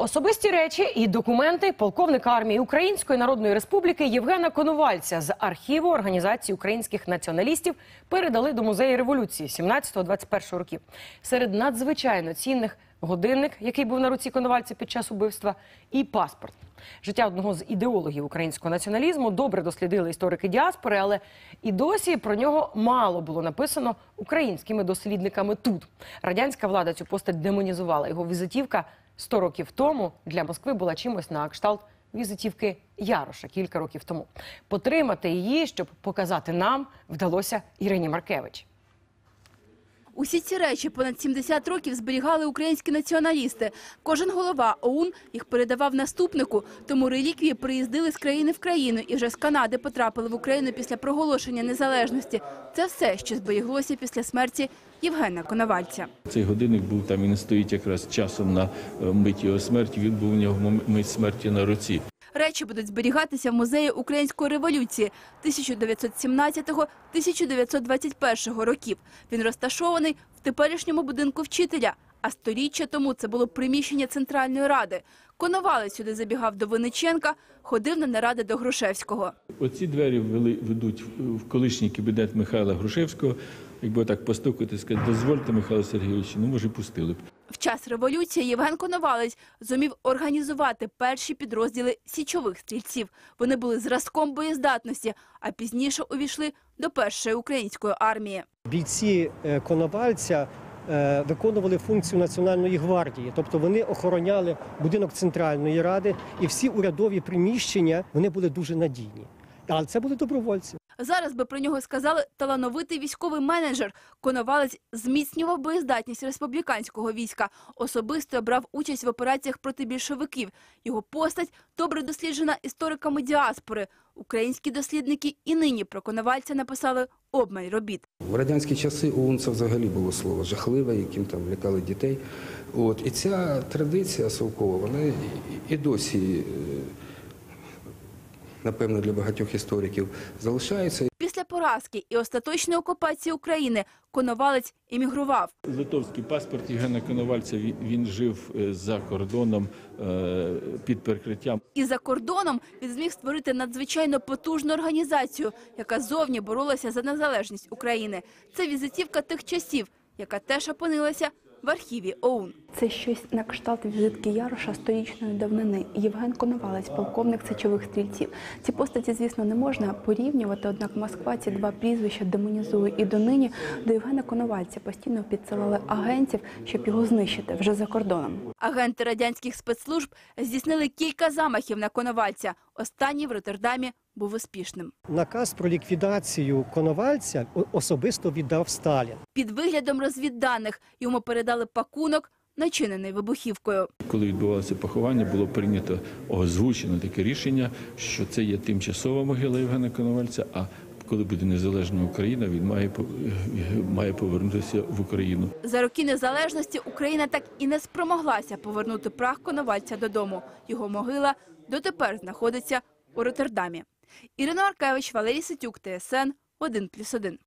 Особисті речі і документи полковника армії Української Народної Республіки Євгена Конувальця з архіву Організації українських націоналістів передали до музею революції 17-21 років. Серед надзвичайно цінних годинник, який був на руці Конувальця під час убивства, і паспорт. Життя одного з ідеологів українського націоналізму добре дослідили історики діаспори, але і досі про нього мало було написано українськими дослідниками тут. Радянська влада цю постать демонізувала. Його візитівка 100 років тому для Москви була чимось на кшталт візитівки Яроша кілька років тому. Потримати її, щоб показати нам, вдалося Ірині Маркевич. Усі ці речі понад 70 років зберігали українські націоналісти. Кожен голова ОУН їх передавав наступнику, тому реліквії приїздили з країни в країну і вже з Канади потрапили в Україну після проголошення незалежності. Це все, що зберіглося після смерті Євгена Коновальця. Цей годинник був там, він стоїть якраз часом на е, мить його смерті. Він був у нього мить смерті на руці. Речі будуть зберігатися в музеї української революції 1917-1921 років. Він розташований в теперішньому будинку вчителя. А сторіччя тому це було приміщення Центральної ради. Коновалець сюди забігав до Винниченка, ходив на наради до Грушевського. Оці двері вели, ведуть в колишній кабінет Михайла Грушевського. Якби так постукати, сказати, дозвольте, Михайло Сергійович, ну може пустили б. В час революції Євген Коновалець зумів організувати перші підрозділи січових стрільців. Вони були зразком боєздатності, а пізніше увійшли до першої української армії. Бійці е, Коновальця е, виконували функцію Національної гвардії, тобто вони охороняли будинок Центральної ради і всі урядові приміщення вони були дуже надійні. Але це були добровольці. Зараз би про нього сказали талановитий військовий менеджер. Коновалець зміцнював боєздатність республіканського війська. Особисто брав участь в операціях проти більшовиків. Його постать добре досліджена істориками діаспори. Українські дослідники і нині про Коновальця написали обмаль робіт. В радянські часи ОУН це взагалі було слово жахливе, яким там лякали дітей. От і ця традиція совкова, вона і- і досі, е, напевно, для багатьох істориків залишається. Після поразки і остаточної окупації України Коновалець емігрував. Литовський паспорт Євгена Коновальця, він, він жив е, за кордоном е, під прикриттям. І за кордоном він зміг створити надзвичайно потужну організацію, яка зовні боролася за незалежність України. Це візитівка тих часів, яка теж опинилася в архіві ОУН. Це щось на кшталт візитки Яроша сторічної давнини. Євген Коновалець, полковник сечових стрільців. Ці постаті, звісно, не можна порівнювати, однак Москва ці два прізвища демонізує. І донині до Євгена Коновальця постійно підсилали агентів, щоб його знищити вже за кордоном. Агенти радянських спецслужб здійснили кілька замахів на Коновальця. Останній в Роттердамі був успішним. Наказ про ліквідацію Коновальця особисто віддав Сталін. Під виглядом розвідданих йому передали пакунок, начинений вибухівкою. Коли відбувалося поховання, було прийнято озвучено таке рішення, що це є тимчасова могила Євгена Коновальця. А коли буде незалежна Україна, він має по- має повернутися в Україну. За роки незалежності Україна так і не спромоглася повернути прах Коновальця додому. Його могила дотепер знаходиться у Роттердамі. Ірина Аркевич, Валерій Ситюк, ТСН 1+,1.